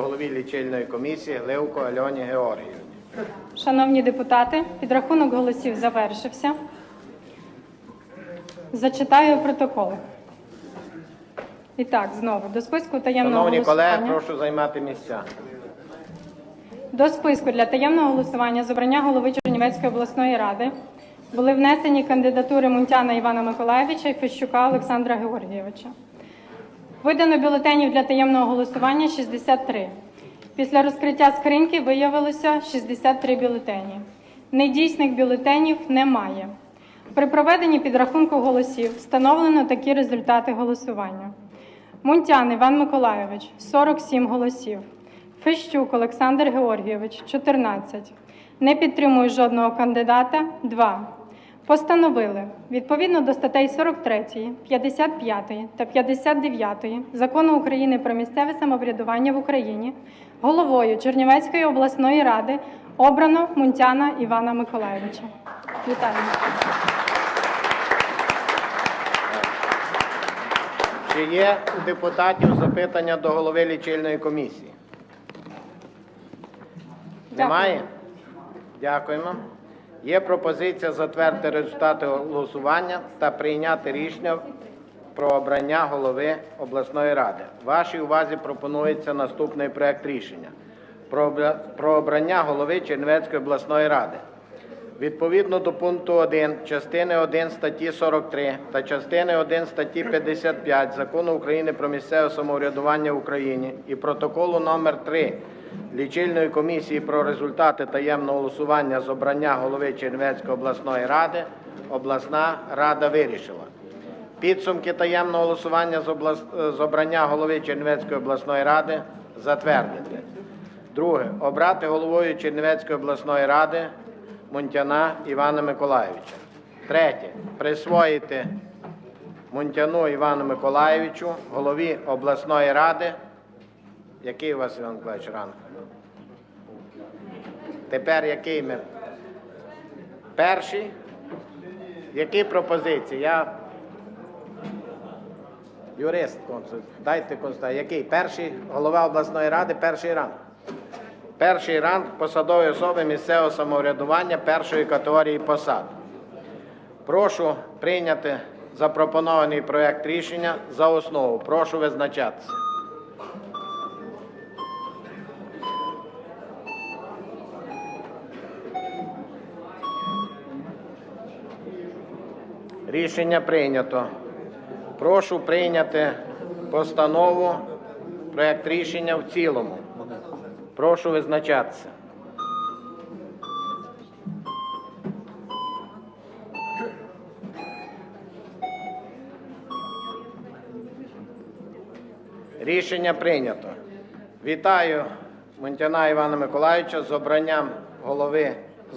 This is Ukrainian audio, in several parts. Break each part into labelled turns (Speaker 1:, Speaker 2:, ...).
Speaker 1: голові лічильної комісії Гливко Альоні Георгіївні.
Speaker 2: Шановні депутати, підрахунок голосів завершився. Зачитаю протокол. І так, знову до списку таємного
Speaker 1: Шановні колеги, прошу займати місця.
Speaker 2: До списку для таємного голосування з обрання голови Чернівецької обласної ради були внесені кандидатури Мунтяна Івана Миколаєвича і Фещука Олександра Георгійовича. Видано бюлетенів для таємного голосування 63. Після розкриття скриньки виявилося 63 бюлетені. Недійсних бюлетенів немає. При проведенні підрахунку голосів встановлено такі результати голосування. Мунтян Іван Миколайович 47 голосів. Фещук Олександр Георгійович 14. Не підтримую жодного кандидата 2. Постановили відповідно до статей 43, 55 та 59 Закону України про місцеве самоврядування в Україні головою Чернівецької обласної ради обрано Мунтяна Івана Миколайовича. Вітаю.
Speaker 1: Чи є у депутатів запитання до голови лічильної комісії? Немає? Дякуємо. Є пропозиція затвердити результати голосування та прийняти рішення про обрання голови обласної ради. Вашій увазі пропонується наступний проект рішення про обрання голови Чернівецької обласної ради. Відповідно до пункту 1 частини 1 статті 43 та частини 1 статті 55 Закону України про місцеве самоврядування в Україні і протоколу номер 3 лічильної комісії про результати таємного голосування з обрання голови Чернівецької обласної ради обласна рада вирішила. Підсумки таємного голосування з, облас- з обрання голови Чернівецької обласної ради затвердити. Друге. Обрати головою Чернівецької обласної ради Мунтяна Івана Миколайовича. Третє. Присвоїти Мунтяну Івану Миколайовичу, голові обласної ради. Який у вас, Іван Миколаївич, ранг? Тепер який ми? Перший? Які пропозиції? Я юрист. Дайте консультацію. Який? Перший голова обласної ради, перший ранг. Перший ранг посадової особи місцевого самоврядування першої категорії посад. Прошу прийняти запропонований проект рішення за основу. Прошу визначатися. Рішення прийнято. Прошу прийняти постанову, проект рішення в цілому. Прошу визначатися. Рішення прийнято. Вітаю Мунтяна Івана Миколаївича з обранням голови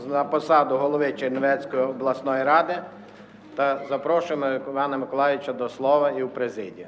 Speaker 1: на посаду голови Чернівецької обласної ради та запрошуємо Івана Миколаївича до слова і в президію.